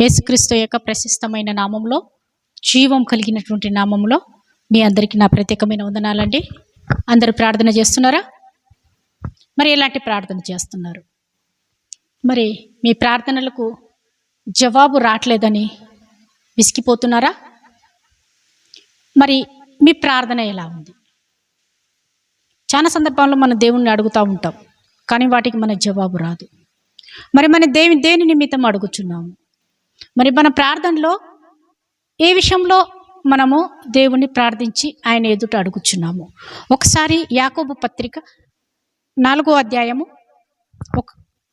యేసుక్రీస్తు యొక్క ప్రశస్తమైన నామంలో జీవం కలిగినటువంటి నామంలో మీ అందరికీ నా ప్రత్యేకమైన వందనాలండి. అందరూ ప్రార్థన చేస్తున్నారా? మరి ఎలాంటి ప్రార్థన చేస్తున్నారు? మరి మీ ప్రార్థనలకు జవాబు రావట్లేదని విసిగిపోతున్నారా? మరి మీ ప్రార్థన ఎలా ఉంది? చాలా సందర్భాల్లో మనం దేవుణ్ణి అడుగుతూ ఉంటాం కానీ వాటికి మన జవాబు రాదు. మరి మన దేవి దేని నిమిత్తం అడుగుచున్నాము? మరి మన ప్రార్థనలో ఏ విషయంలో మనము దేవుణ్ణి ప్రార్థించి ఆయన ఎదుట అడుగుచున్నాము? ఒకసారి యాకోబు పత్రిక నాలుగో అధ్యాయము ఒక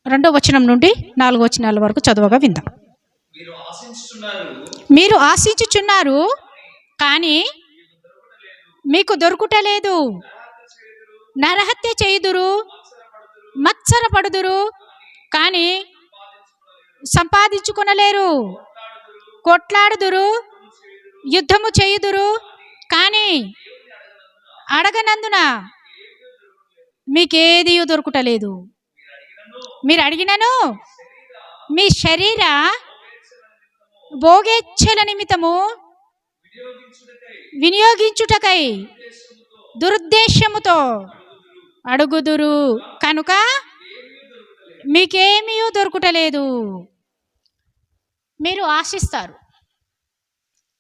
రెండో వచనం నుండి నాలుగో వచనాల వరకు చదవగా విందాం. మీరు ఆశించుచున్నారు. కానీ మీకు దొరుకుటలేదు. నరహత్య చేయుదురు మత్సరపడుదురు కానీ సంపాదించుకొనలేరు. కొట్లాడుదురు. యుద్ధము చేయుదురు. కానీ అడగనందున మీకేది దొరకటలేదు. మీరు అడిగినను మీ శరీర భోగేచ్ఛల నిమిత్తము వినియోగించుటకై దురుద్దేశముతో అడుగుదురు. కనుక మీకేమీ దొరుకుటలేదు. మీరు ఆశిస్తారు.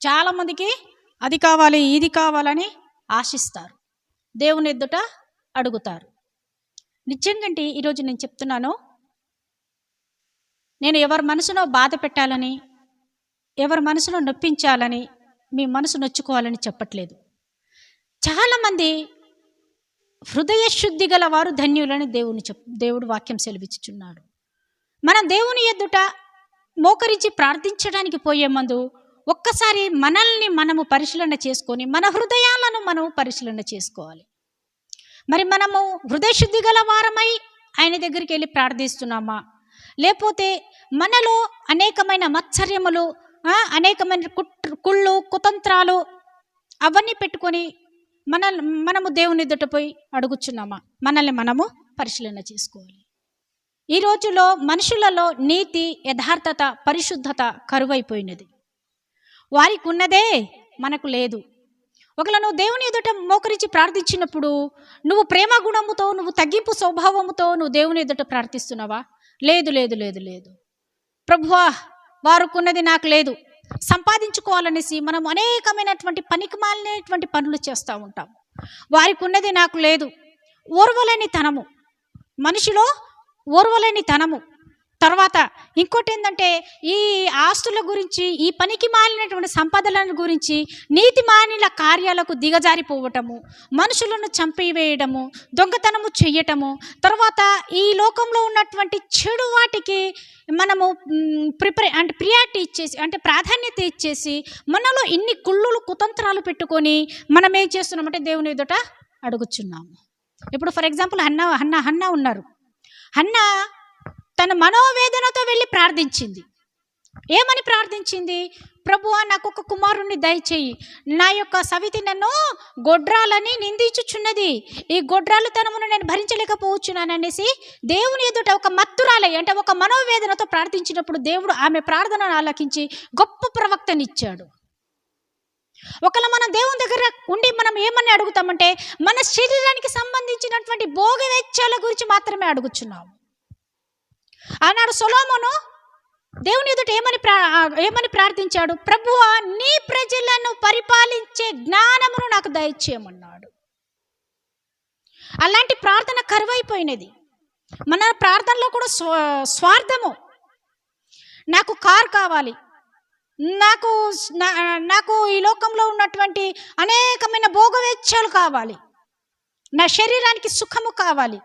చాలామందికి అది కావాలి ఇది కావాలని ఆశిస్తారు. దేవుని ఎద్దుట అడుగుతారు. నిజంగంటే ఈరోజు నేను చెప్తున్నాను నేను ఎవరి మనసులో బాధ పెట్టాలని ఎవరి మనసులో నొప్పించాలని మీ మనసు నొచ్చుకోవాలని చెప్పట్లేదు. చాలామంది హృదయ శుద్ధి గల వారు ధన్యులని దేవుని చెప్ దేవుడు వాక్యం సెలవిచ్చుచున్నాడు. మనం దేవుని ఎద్దుట మోకరించి ప్రార్థించడానికి పోయే ముందు ఒక్కసారి మనల్ని మనము పరిశీలన చేసుకొని మన హృదయాలను మనం పరిశీలన చేసుకోవాలి. మరి మనము హృదయ శుద్ధి గల వారమై ఆయన దగ్గరికి వెళ్ళి ప్రార్థిస్తున్నామా? లేకపోతే మనలో అనేకమైన మత్సర్యములు అనేకమైన కుట్ర కుళ్ళు కుతంత్రాలు అవన్నీ పెట్టుకొని మన మనము దేవుని ఎదుటపోయి అడుగుచున్నామా? మనల్ని మనము పరిశీలన చేసుకోవాలి. ఈ రోజులో మనుషులలో నీతి యథార్థత పరిశుద్ధత కరువైపోయినది. వారికి ఉన్నదే మనకు లేదు. ఒకవేళ నువ్వు దేవుని ఎదుట మోకరించి ప్రార్థించినప్పుడు నువ్వు ప్రేమ గుణముతో నువ్వు తగ్గింపు స్వభావముతో నువ్వు దేవుని ఎదుట ప్రార్థిస్తున్నావా? లేదు లేదు లేదు లేదు. ప్రభువా వారుకున్నది నాకు లేదు. సంపాదించుకోవాలనేసి మనం అనేకమైనటువంటి పనికి మాలినటువంటి పనులు చేస్తూ ఉంటాం. వారికి ఉన్నది నాకు లేదు. ఓర్వలేని తనము. మనిషిలో ఓర్వలేని తనము. తర్వాత ఇంకోటి ఏంటంటే ఈ ఆస్తుల గురించి ఈ పనికి మాలినటువంటి సంపదలను గురించి నీతి మానిల కార్యాలకు దిగజారిపోవటము మనుషులను చంపివేయడము దొంగతనము చెయ్యటము తర్వాత ఈ లోకంలో ఉన్నటువంటి చెడు వాటికి మనము ప్రిపరే అంటే ప్రియారిటీ ఇచ్చేసి అంటే ప్రాధాన్యత ఇచ్చేసి మనలో ఇన్ని కుళ్ళులు కుతంత్రాలు పెట్టుకొని మనం ఏం చేస్తున్నామంటే దేవుని ఎదుట అడుగుచున్నాము. ఇప్పుడు for example Hannah Hannah Hannah ఉన్నారు. అన్న తన మనోవేదనతో వెళ్ళి ప్రార్థించింది. ఏమని ప్రార్థించింది? ప్రభువా నాకు ఒక కుమారుణ్ణి దయచేయి. నా యొక్క సవితి నన్ను గొడ్రాలని నిందించుచున్నది. ఈ గొడ్రాలు తనమును నేను భరించలేకపోవచ్చున్నాననేసి దేవుని ఎదుట ఒక మత్తురాలై అంటే ఒక మనోవేదనతో ప్రార్థించినప్పుడు దేవుడు ఆమె ప్రార్థనను ఆలకించి గొప్ప ప్రవక్తనిచ్చాడు. ఒకవేళ మనం దేవుని దగ్గర ఉండి మనం ఏమని అడుగుతామంటే మన శరీరానికి సంబంధించినటువంటి భోగవెచ్చాల గురించి మాత్రమే అడుగుచున్నాము. ఆనాడు సొలోమోను దేవుని ఎదుట ఏమని ప్రా ఏమని ప్రార్థించాడు? ప్రభువా నీ ప్రజలను పరిపాలించే జ్ఞానమును నాకు దయచేయమన్నాడు. అలాంటి ప్రార్థన కరువైపోయినది. మన ప్రార్థనలో కూడా స్వ స్వార్థము. నాకు కార్ కావాలి. నాకు నా- నాకు ఈ లోకంలో ఉన్నటువంటి అనేకమైన భోగవేచ్ఛలు కావాలి. నా శరీరానికి సుఖము కావాలి.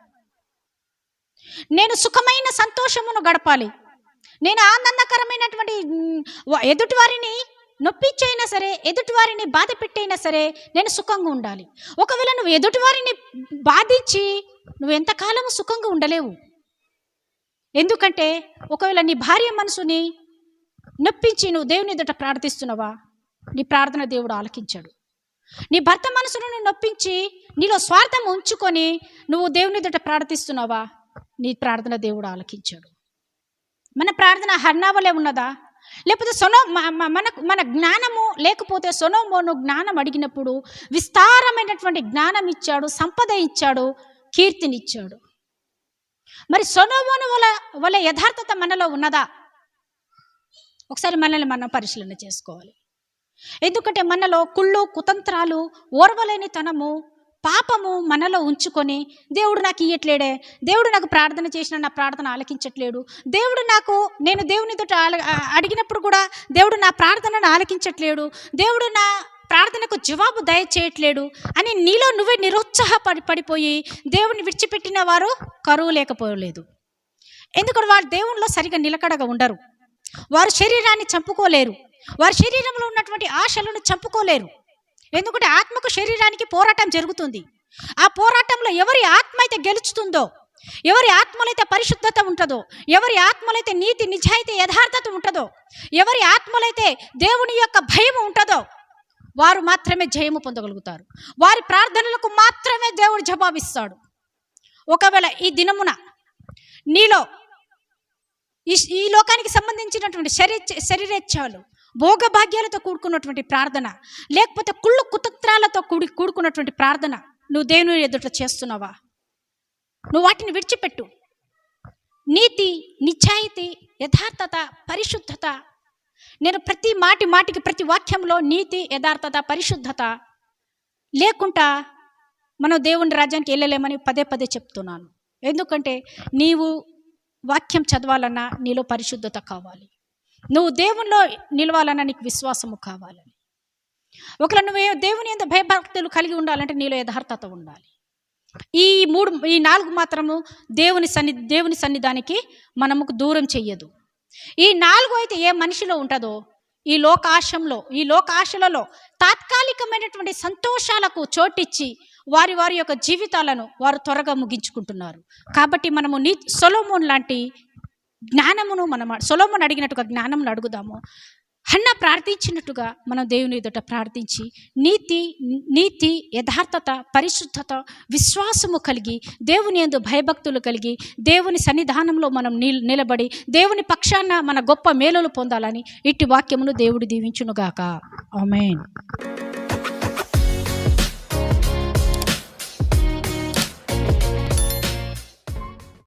నేను సుఖమైన సంతోషమును గడపాలి. నేను ఆనందకరమైనటువంటి ఎదుటివారిని ఎదుటి వారిని నొప్పించైనా సరే ఎదుటి వారిని బాధ పెట్టైనా సరే నేను సుఖంగా ఉండాలి. ఒకవేళ నువ్వు ఎదుటి వారిని బాధించి నువ్వు ఎంతకాలం సుఖంగా ఉండలేవు. ఎందుకంటే ఒకవేళ నీ భార్య మనసుని నొప్పించి నువ్వు దేవుని ఎదుట ప్రార్థిస్తున్నావా? నీ ప్రార్థన దేవుడు ఆలకించాడు. నీ భర్త మనసును నొప్పించి నీలో స్వార్థం ఉంచుకొని నువ్వు దేవుని ఎదుట ప్రార్థిస్తున్నావా? నీ ప్రార్థన దేవుడు ఆలకించాడు. మన ప్రార్థన హర్నావలే ఉన్నదా? లేకపోతే సొనో మన మనకు మన జ్ఞానము లేకపోతే సొనోమోను జ్ఞానం అడిగినప్పుడు విస్తారమైనటువంటి జ్ఞానం ఇచ్చాడు సంపద ఇచ్చాడు కీర్తినిచ్చాడు. మరి సొనోమోను వల వల్ల యథార్థత మనలో ఉన్నదా? ఒకసారి మనల్ని మనం పరిశీలన చేసుకోవాలి. ఎందుకంటే మనలో కుళ్ళు కుతంత్రాలు ఓర్వలేనితనము పాపము మనలో ఉంచుకొని దేవుడు నాకు ఇయ్యట్లేడే దేవుడు నాకు ప్రార్థన చేసిన నా ప్రార్థన ఆలకించట్లేడు దేవుడు నాకు నేను దేవుని తోట అడిగినప్పుడు కూడా దేవుడు నా ప్రార్థనను ఆలకించట్లేడు దేవుడు నా ప్రార్థనకు జవాబు దయచేయట్లేడు అని నీలో నువ్వే నిరుత్సాహపడి పడిపోయి దేవుని విడిచిపెట్టిన వారు కరువు లేకపోలేదు. ఎందుకంటే వారు దేవునిలో సరిగా నిలకడగా ఉండరు. వారు శరీరాన్ని చంపుకోలేరు. వారి శరీరంలో ఉన్నటువంటి ఆశలను చంపుకోలేరు. ఎందుకంటే ఆత్మకు శరీరానికి పోరాటం జరుగుతుంది. ఆ పోరాటంలో ఎవరి ఆత్మ అయితే గెలుచుతుందో ఎవరి ఆత్మలో అయితే పరిశుద్ధత ఉంటుందో ఎవరి ఆత్మలో అయితే నీతి నిజాయితీ యథార్థత ఉంటుందో ఎవరి ఆత్మలో అయితే దేవుని యొక్క భయం ఉంటుందో వారు మాత్రమే జయము పొందగలుగుతారు. వారి ప్రార్థనలకు మాత్రమే దేవుడు జవాబిస్తాడు. ఒకవేళ ఈ దినమున నీలో ఈ ఈ లోకానికి సంబంధించినటువంటి శరీర శరీరేచ్ఛలు భోగభాగ్యాలతో కూడుకున్నటువంటి ప్రార్థన లేకపోతే కుళ్ళు కుతంత్రాలతో కూడి కూడుకున్నటువంటి ప్రార్థన నువ్వు దేవుని ఎదుట చేస్తున్నావా? నువ్వు వాటిని విడిచిపెట్టు. నీతి నిశ్చాయితీ యథార్థత పరిశుద్ధత నేను ప్రతి మాటి మాటికి ప్రతి వాక్యంలో నీతి యథార్థత పరిశుద్ధత లేకుండా మనం దేవుని రాజ్యానికి వెళ్ళలేమని పదే పదే చెప్తున్నాను. ఎందుకంటే నీవు వాక్యం చదవాలన్నా నీలో పరిశుద్ధత కావాలి. నువ్వు దేవునిలో నిలవాలన్నా నీకు విశ్వాసము కావాలని ఒకవేళ నువ్వు దేవుని ఎంత భయభక్తులు కలిగి ఉండాలంటే నీలో యథార్థత ఉండాలి. ఈ మూడు ఈ నాలుగు మాత్రము దేవుని సన్ని దేవుని సన్నిధానికి మనముకు దూరం చెయ్యదు. ఈ నాలుగు అయితే ఏ మనిషిలో ఉంటుందో ఈ లోకాశంలో ఈ లోకాశలలో తాత్కాలికమైనటువంటి సంతోషాలకు చోటిచ్చి వారి వారి యొక్క జీవితాలను వారు త్వరగా ముగించుకుంటున్నారు. కాబట్టి మనము నీ సొలోమోన్ లాంటి జ్ఞానమును మనం సొలోమోన్ అడిగినట్టుగా జ్ఞానమును అడుగుదాము. హన్న ప్రార్థించినట్టుగా మనం దేవుని ఎదుట ప్రార్థించి నీతి నీతి యథార్థత పరిశుద్ధత విశ్వాసము కలిగి దేవుని ఎందు భయభక్తులు కలిగి దేవుని సన్నిధానంలో మనం నిల్ నిలబడి దేవుని పక్షాన మన గొప్ప మేలులు పొందాలని ఇట్టి వాక్యమును దేవుడు దీవించునుగాక. ఆమెన్.